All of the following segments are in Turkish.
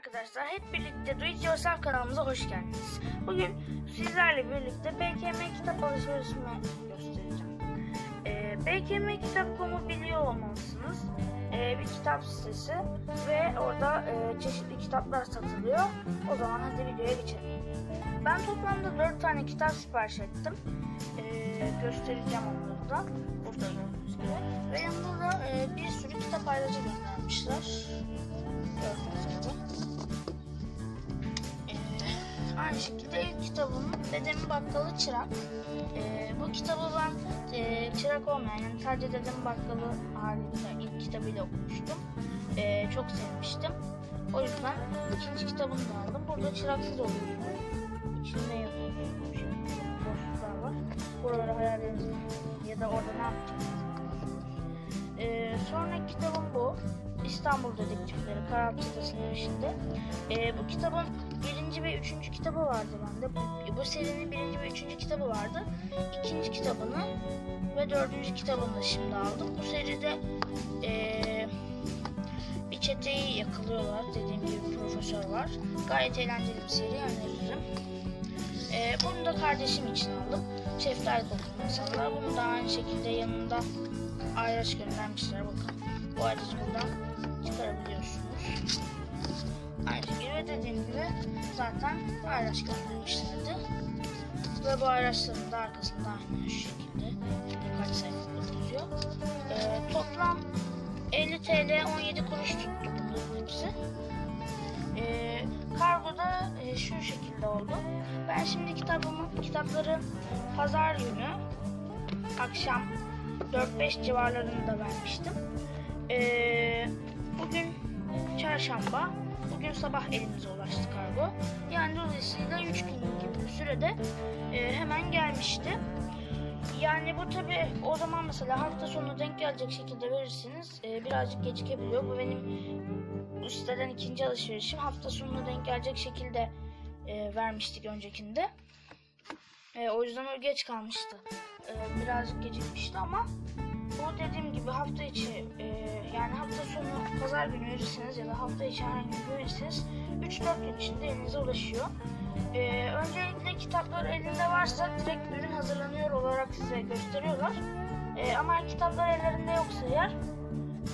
arkadaşlar hep birlikte Do It Yourself kanalımıza hoş geldiniz. Bugün sizlerle birlikte BKM kitap alışverişimi göstereceğim. Ee, BKM Kitap.com'u biliyor olmalısınız. Ee, bir kitap sitesi ve orada e, çeşitli kitaplar satılıyor. O zaman hadi videoya geçelim. Ben toplamda 4 tane kitap sipariş ettim. Ee, göstereceğim onları da. Burada gördüğünüz gibi. Ve yanında da e, bir sürü kitap ayrıca göndermişler. Gördüğünüz aynı şekilde ilk kitabım Dedemin Bakkalı Çırak. Ee, bu kitabı ben e, çırak olmayan yani sadece Dedemin Bakkalı halinde ilk kitabıyla okumuştum. Ee, çok sevmiştim. O yüzden ikinci kitabını da aldım. Burada çıraksız oluyor. İçinde yazıyor. Boşluklar var. Buraları hayal edin ya da orada ne yapacaksınız? Ee, sonraki kitabım bu. İstanbul Dedektifleri Karaltı Sitesi'nin içinde. Ee, bu kitabın birinci ve üçüncü kitabı vardı bende. Bu, bu serinin birinci ve üçüncü kitabı vardı. İkinci kitabını ve dördüncü kitabını da şimdi aldım. Bu seride ee, bir çeteyi yakalıyorlar. Dediğim gibi profesör var. Gayet eğlenceli bir seri öneririm. Ee, bunu da kardeşim için aldım. Şeftali kokulu insanlar. Bunu da aynı şekilde yanında ayraç göndermişler. Bakın bu ayracı buradan çıkarabiliyorsunuz. Şekilde dediğim gibi zaten ayraç göndermişlerdi. Ve bu ayraçların da arkasında aynı şekilde birkaç sayfalık yazıyor. Ee, toplam 50 TL 17 kuruş tuttu bunların hepsi. Ee, kargoda e, şu şekilde oldu. Ben şimdi kitabımı, kitapları pazar günü akşam 4-5 civarlarında vermiştim. Ee, bugün çarşamba, bugün sabah elimize ulaştı kargo. Yani dolayısıyla 3 günlük gibi bir sürede e, hemen gelmişti. Yani bu tabi o zaman mesela hafta sonu denk gelecek şekilde verirsiniz e, birazcık gecikebiliyor. Bu benim bu siteden ikinci alışverişim. Hafta sonuna denk gelecek şekilde e, vermiştik öncekinde. E, o yüzden o geç kalmıştı. E, birazcık gecikmişti ama bu dediğim gibi hafta içi e, yani hafta sonu pazar günü verirseniz ya da hafta içi herhangi bir gün verirseniz 3-4 gün içinde elinize ulaşıyor. E, öncelikle kitaplar elinde varsa direkt ürün hazırlanıyor olarak size gösteriyorlar. E, ama kitaplar ellerinde yoksa eğer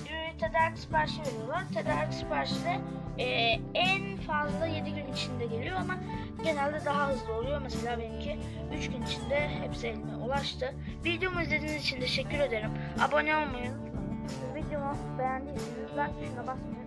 e, tedarik siparişi veriyorlar. Tedarik siparişi de e, en fazla 7 gün içinde geliyor ama genelde daha hızlı oluyor. Mesela benimki 3 gün içinde hepsi elime ulaştı. Videomu izlediğiniz için teşekkür ederim. Abone olmayı unutmayın. Videomu beğendiyseniz like tuşuna basmayı